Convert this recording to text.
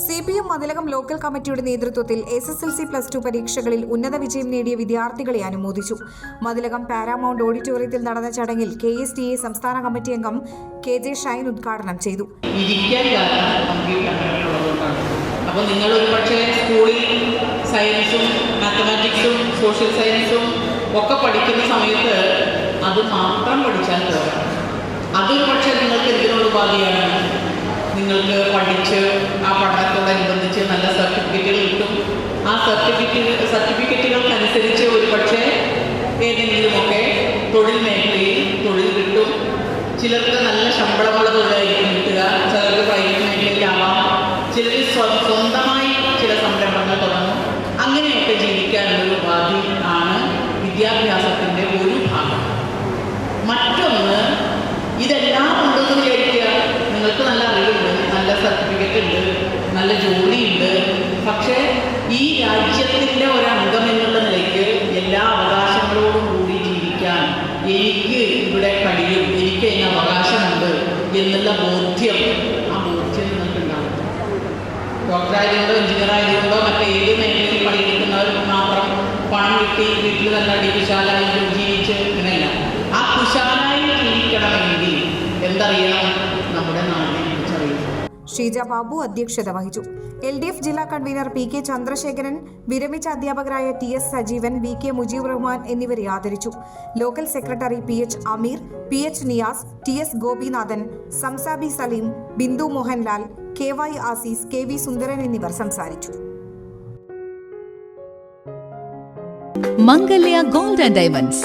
C P M Mathilakam local കമ്മിറ്റിയുടെ നേതൃത്വത്തിൽ S S L C plus two പരീക്ഷകളിൽ ഉന്നത വിജയം നേടിയ വിദ്യാർത്ഥികളെ അനുമോദിച്ചു. മതിലകം പാരാമൗണ്ട് ഓഡിറ്റോറിയത്തിൽ നടന്ന ചടങ്ങിൽ കെ എസ് ടി എ സംസ്ഥാന കമ്മിറ്റി അംഗം കെ ജെ ഷൈൻ ഉദ്ഘാടനം ചെയ്തു. അപ്പോൾ നിങ്ങൾ ഒരുപക്ഷെ സ്കൂളിൽ സയൻസും മാത്തമാറ്റിക്സും സോഷ്യൽ സയൻസും ഒക്കെ പഠിക്കുന്ന സമയത്ത് അത് മാത്രം പഠിച്ചാൽ പോരാ. അതൊരു പക്ഷേ നിങ്ങൾക്ക് എന്തിനുള്ള ഉപാധിയാണ്? നിങ്ങൾക്ക് പഠിച്ച് ആ പഠനത്തോടനുബന്ധിച്ച് നല്ല സർട്ടിഫിക്കറ്റുകൾ കിട്ടും. ആ സർട്ടിഫിക്കറ്റ് സർട്ടിഫിക്കറ്റുകൾക്കനുസരിച്ച് ഒരു പക്ഷേ ഏതെങ്കിലുമൊക്കെ തൊഴിൽ മേഖലയിൽ തൊഴിൽ കിട്ടും. ചിലർക്ക് നല്ല ശമ്പളമുള്ള തൊഴിലായിരിക്കും കിട്ടുക. ചിലർക്ക് പ്രൈവറ്റ് മേഖലയിലാവാം. ചിലർ സ്വ- സ്വന്തമായി ചില സംരംഭങ്ങൾ തുടങ്ങും. അങ്ങനെയൊക്കെ ജീവിക്കാനുള്ളൊരു ഉപാധി ആണ് വിദ്യാഭ്യാസത്തിന്റെ ഒരു ഭാഗം. മറ്റൊന്ന് ഇതെല്ലാം ഉണ്ടെന്ന് വിചാരിക്കുക നിങ്ങൾക്ക് നല്ല അറിവുണ്ട് നല്ല സർട്ടിഫിക്കറ്റ് ഉണ്ട് നല്ല ജോലിയുണ്ട് പക്ഷേ ഈ രാജ്യത്തിന്റെ ഒരു അംഗം എന്നുള്ള നിലയ്ക്ക് എല്ലാ അവകാശങ്ങളോടും കൂടി ജീവിക്കാൻ എനിക്ക് ഇവിടെ കഴിയും എനിക്ക് അതിന് അവകാശമുണ്ട് എന്നുള്ള ബോധ്യം ആ ബോധ്യം നിങ്ങൾക്കുണ്ടാവും ഡോക്ടർ ആയതുകൊണ്ടോ എഞ്ചിനീയർ ആയതുകൊണ്ടോ മറ്റേത് മേഖലയിൽ പണിയെടുക്കുന്നവർക്ക് മാത്രം പണം കിട്ടി വീട്ടിൽ നല്ല അടിവിശാലായി ജീവിച്ച് അങ്ങനെയല്ല ആ കുശാലായി ജീവിക്കണമെങ്കിൽ എന്തറിയണം നമ്മുടെ നാടിനെ? ഷീജ ബാബു അധ്യക്ഷത വഹിച്ചു. എൽ ഡി എഫ് ജില്ലാ കൺവീനർ പി കെ ചന്ദ്രശേഖരൻ വിരമിച്ച അധ്യാപകരായ T S Sajeevan V K Mujeeb Rahman എന്നിവരെ ആദരിച്ചു. Local secretary P H Ameer P H Niyas T S Gopinathan സംസാബി Saleem Bindu Mohanlal K Y Azeez K V Sundaran എന്നിവർ സംസാരിച്ചു. Mangalya gold and diamonds.